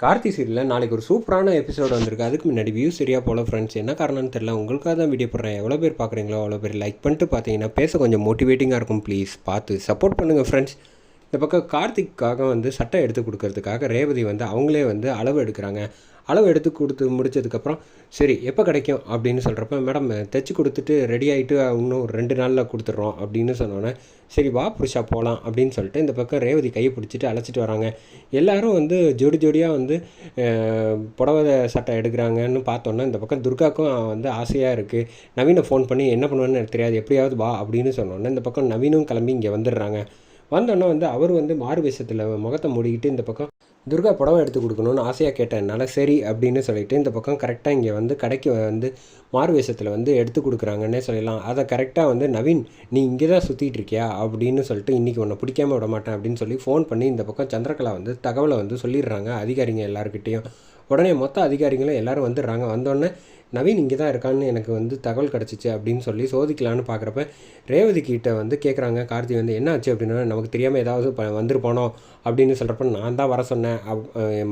கார்த்தி சீரியலில் நாளைக்கு ஒரு சூப்பரான எபிசோடு வந்திருக்கு. அதுக்கு முன்னாடி வியூ சரியாக போல ஃப்ரெண்ட்ஸ் என்ன காரணம்னு தெரியல. உங்களுக்காக தான் வீடியோ போடுறேன். எவ்வளோ பேர் பார்க்குறீங்களோ அவ்வளோ பேர் லைக் பண்ணிட்டு பார்த்தீங்கன்னா பேச கொஞ்சம் மோட்டிவேட்டிங்காக இருக்கும். ப்ளீஸ் பார்த்து சப்போர்ட் பண்ணுங்கள் ஃப்ரெண்ட்ஸ் இந்த பக்கம் கார்த்திக்காக வந்து சட்டை எடுத்து கொடுக்கறதுக்காக ரேவதி வந்து அவங்களே வந்து அளவு எடுக்கிறாங்க. அளவு எடுத்து கொடுத்து முடிச்சதுக்கப்புறம் சரி எப்போ கிடைக்கும்? அப்படின்னு சொல்கிறப்ப மேடம் தைச்சி கொடுத்துட்டு ரெடி ஆகிட்டு இன்னும் ரெண்டு நாளில் கொடுத்துட்றோம் அப்படின்னு சொன்னோன்னே சரி வா புருஷா போகலாம் அப்படின்னு சொல்லிட்டு இந்த பக்கம் ரேவதி கையை பிடிச்சிட்டு அழைச்சிட்டு வராங்க. எல்லோரும் வந்து ஜோடி ஜோடியாக வந்து அஹ், புடவை சட்டை எடுக்கிறாங்கன்னு பார்த்தோன்னா இந்த பக்கம் துர்காக்கும் வந்து ஆசையாக இருக்குது நவீனை ஃபோன் பண்ணி என்ன பண்ணுவேன்னு எனக்கு தெரியாது எப்படியாவது வா அப்படின்னு சொன்னோன்னே இந்த பக்கம் நவீனும் கிளம்பி இங்கே வந்துடுறாங்க. வந்தோன்னே வந்து அவர் வந்து மாறு வேஷத்தில் முகத்தை மூடிக்கிட்டு இந்த பக்கம் துர்கா புடவை எடுத்து கொடுக்கணும்னு ஆசையாக கேட்டதுனால சரி அப்படின்னு சொல்லிட்டு இந்த பக்கம் கரெக்டாக இங்கே வந்து கடைக்கு வந்து மாறு வேஷத்தில் வந்து எடுத்து கொடுக்குறாங்கன்னே சொல்லலாம். அதை கரெக்டாக வந்து நவீன் நீ இங்கே தான் சுற்றிட்டு இருக்கியா? அப்படின்னு சொல்லிட்டு இன்றைக்கி உன்னை பிடிக்காம விட மாட்டேன் அப்படின்னு சொல்லி ஃபோன் பண்ணி இந்த பக்கம் சந்திரகலா வந்து தகவலை வந்து சொல்லிடுறாங்க அதிகாரிங்க எல்லாருக்கிட்டேயும் உடனே மொத்த அதிகாரிகளும் எல்லோரும் வந்துடுறாங்க. வந்தோடனே நவீன் இங்கே தான் இருக்கான்னு எனக்கு வந்து தகவல் கிடச்சிச்சு அப்படின்னு சொல்லி சோதிக்கலான்னு பார்க்குறப்ப ரேவதி கிட்ட வந்து கேட்குறாங்க. கார்த்தி வந்து என்ன ஆச்சு அப்படின்னா நமக்கு தெரியாமல் ஏதாவது ப வந்துருப்பானோ அப்படின்னு சொல்கிறப்ப நான் தான் வர சொன்னேன்.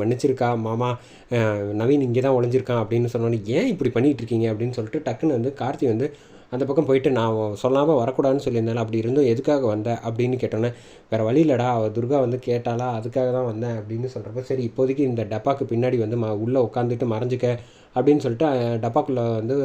மன்னிச்சிருக்கா? மாமா நவீன் இங்கே தான் ஒளிஞ்சிருக்கான் அப்படின்னு சொன்னோன்னே ஏன் இப்படி பண்ணிகிட்டு இருக்கீங்க? அப்படின்னு சொல்லிட்டு டக்குன்னு வந்து கார்த்தி வந்து அந்த பக்கம் போயிட்டு நான் சொல்லாமல் வரக்கூடாதுன்னு சொல்லியிருந்தேன் அப்படி இருந்தும் எதுக்காக வந்தேன் அப்படின்னு கேட்டோன்னே வேறு வழி இல்லைடா அவள் துர்கா வந்து கேட்டாளா அதுக்காக தான் வந்தேன் அப்படின்னு சொல்கிறப்ப சரி இப்போதைக்கு இந்த டப்பாக்கு பின்னாடி வந்து ம உள்ளே உட்காந்துட்டு மறைஞ்சிக்க அப்படின்னு சொல்லிட்டு டப்பாக்குள்ளே வந்து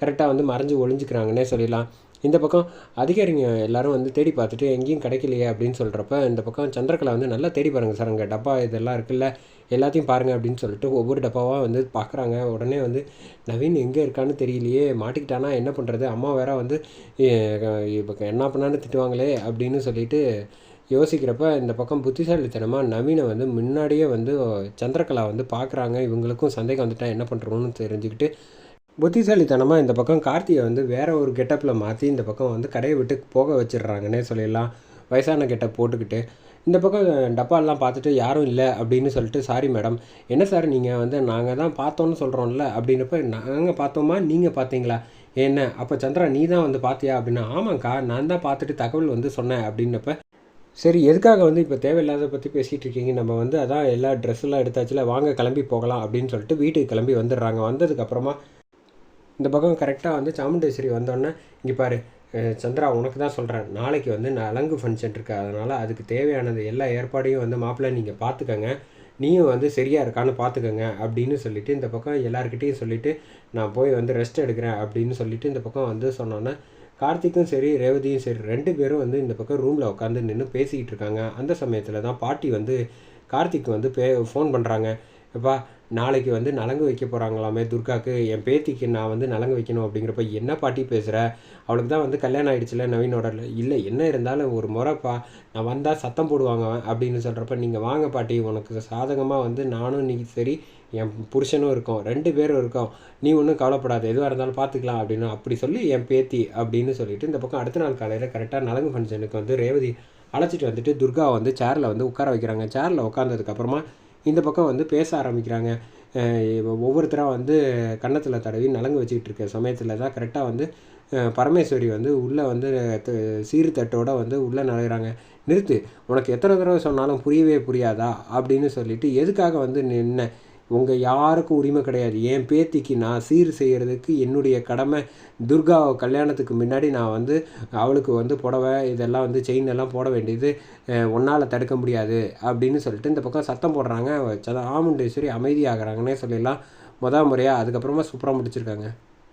கரெக்டாக வந்து மறைஞ்சு ஒழிஞ்சிக்கிறாங்கன்னே சொல்லிடலாம். இந்த பக்கம் அதிகாரிங்க எல்லாரும் வந்து தேடி பார்த்துட்டு எங்கேயும் கிடைக்கலையே அப்படின்னு சொல்கிறப்ப இந்த பக்கம் சந்திரகலா வந்து நல்லா தேடி பாருங்கள் சார் அங்கே டப்பா இதெல்லாம் இருக்குல்ல எல்லாத்தையும் பாருங்கள் அப்படின்னு சொல்லிட்டு ஒவ்வொரு டப்பாவாக வந்து பார்க்குறாங்க உடனே வந்து நவீன் எங்கே இருக்கான்னு தெரியலையே மாட்டிக்கிட்டானா என்ன பண்ணுறது அம்மா வேற வந்து இப்போ என்ன பண்ணான்னு திட்டுவாங்களே அப்படின்னு சொல்லிட்டு யோசிக்கிறப்ப இந்த பக்கம் புத்திசாலித்தனமாக நவீனை வந்து முன்னாடியே வந்து சந்திரகலா வந்து பார்க்குறாங்க இவங்களுக்கும் சந்தேகம் வந்துட்டா என்ன பண்ணுறோன்னு தெரிஞ்சுக்கிட்டு புத்திசாலித்தனமாக இந்த பக்கம் கார்த்தியை வந்து வேற ஒரு கெட்டப்பில் மாற்றி இந்த பக்கம் வந்து கடையை விட்டு போக வச்சிடுறாங்கன்னே சொல்லிடலாம். வயசான கெட்டப் போட்டுக்கிட்டு இந்த பக்கம் டப்பாலாம் பார்த்துட்டு யாரும் இல்லை அப்படின்னு சொல்லிட்டு சாரி மேடம் என்ன சார் நீங்கள் வந்து நாங்கள் தான் பார்த்தோன்னு சொல்கிறோம்ல அப்படின்னப்ப நாங்கள் பார்த்தோமா? நீங்கள் பார்த்தீங்களா? என்ன? அப்போ சந்திரா நீ தான் வந்து பார்த்தியா? அப்படின்னா ஆமாங்க்கா நான் தான் பார்த்துட்டு தகவல் வந்து சொன்னேன் அப்படின்னப்ப சரி எதுக்காக வந்து இப்போ தேவையில்லாத பற்றி பேசிகிட்டு இருக்கீங்க? நம்ம வந்து அதான் எல்லா ட்ரெஸ்ஸெல்லாம் எடுத்தாச்சுல வாங்க கிளம்பி போகலாம் அப்படின்னு சொல்லிட்டு வீட்டுக்கு கிளம்பி வந்துடுறாங்க. வந்ததுக்கப்புறமா இந்த பக்கம் கரெக்டாக வந்து சாமுண்டேஸ்வரி வந்தோடனே இங்கே பாரு சந்திரா உனக்கு தான் சொல்கிறேன் நாளைக்கு வந்து நலங்கு ஃபங்க்ஷன் இருக்குது அதனால் அதுக்கு தேவையானது எல்லா ஏற்பாடையும் வந்து மாப்பிள்ளை நீங்கள் பார்த்துக்கங்க நீயும் வந்து சரியாக இருக்கான்னு பார்த்துக்கோங்க அப்படின்னு சொல்லிட்டு இந்த பக்கம் எல்லாருக்கிட்டேயும் சொல்லிவிட்டு நான் போய் வந்து ரெஸ்ட் எடுக்கிறேன் அப்படின்னு சொல்லிவிட்டு இந்த பக்கம் வந்து சொன்னோன்னே கார்த்திக்கும் சரி ரேவதியும் சரி ரெண்டு பேரும் வந்து இந்த பக்கம் ரூமில் உட்காந்து நின்று பேசிக்கிட்டு இருக்காங்க. அந்த சமயத்தில் தான் பாட்டி வந்து கார்த்திக் வந்து பே ஃபோன் பண்ணுறாங்க எப்பா நாளைக்கு வந்து நலங்கு வைக்க போகிறாங்களாமே துர்காக்கு என் பேத்திக்கு நான் வந்து நலங்கு வைக்கணும் அப்படிங்கிறப்ப என்ன பாட்டி பேசுகிற அவளுக்கு தான் வந்து கல்யாணம் ஆகிடுச்சுல நவீனோட இல்லை என்ன இருந்தாலும் ஒரு முறைப்பா நான் வந்தால் சத்தம் போடுவாங்க அப்படின்னு சொல்கிறப்ப நீங்கள் வாங்க பாட்டி உனக்கு சாதகமாக வந்து நானும் நீ சரி என் புருஷனும் இருக்கோம் ரெண்டு பேரும் இருக்கோம் நீ ஒன்றும் கவலைப்படாது எதுவாக இருந்தாலும் பார்த்துக்கலாம் அப்படின்னு அப்படி சொல்லி என் பேத்தி அப்படின்னு சொல்லிட்டு இந்த பக்கம் அடுத்த நாள் காலையில் கரெக்டாக நலங்கு ஃபங்க்ஷனுக்கு வந்து ரேவதி அழைச்சிட்டு வந்துட்டு துர்கா வந்து சேரில் வந்து உட்கார வைக்கிறாங்க. சேரில் உட்காந்ததுக்கப்புறமா இந்த பக்கம் வந்து பேச ஆரம்பிக்கிறாங்க. ஒவ்வொருத்தராக வந்து கன்னத்தில் தடவி நலங்கு வச்சுக்கிட்டு இருக்க சமயத்தில் தான் கரெக்டாக வந்து பரமேஸ்வரி வந்து உள்ளே வந்து சீர்தட்டோடு வந்து உள்ளே நுழையிறாங்க நிறுத்து உனக்கு எத்தனை தடவை சொன்னாலும் புரியவே புரியாதா? அப்படின்னு சொல்லிட்டு எதுக்காக வந்து நின்ன உங்கள் யாருக்கும் உரிமை கிடையாது. என் பேத்திக்கு நான் சீர் செய்கிறதுக்கு என்னுடைய கடமை. துர்கா கல்யாணத்துக்கு முன்னாடி நான் வந்து அவளுக்கு வந்து புடவை இதெல்லாம் வந்து செயின் எல்லாம் போட வேண்டியது ஒன்றால் தடுக்க முடியாது அப்படின்னு சொல்லிட்டு இந்த பக்கம் சத்தம் போடுறாங்க. சத ஆமுண்டேஸ்வரி அமைதியாகிறாங்கன்னே சொல்லிடலாம். மொதல் முறையாக அதுக்கப்புறமா சூப்பராக முடிச்சிருக்காங்க.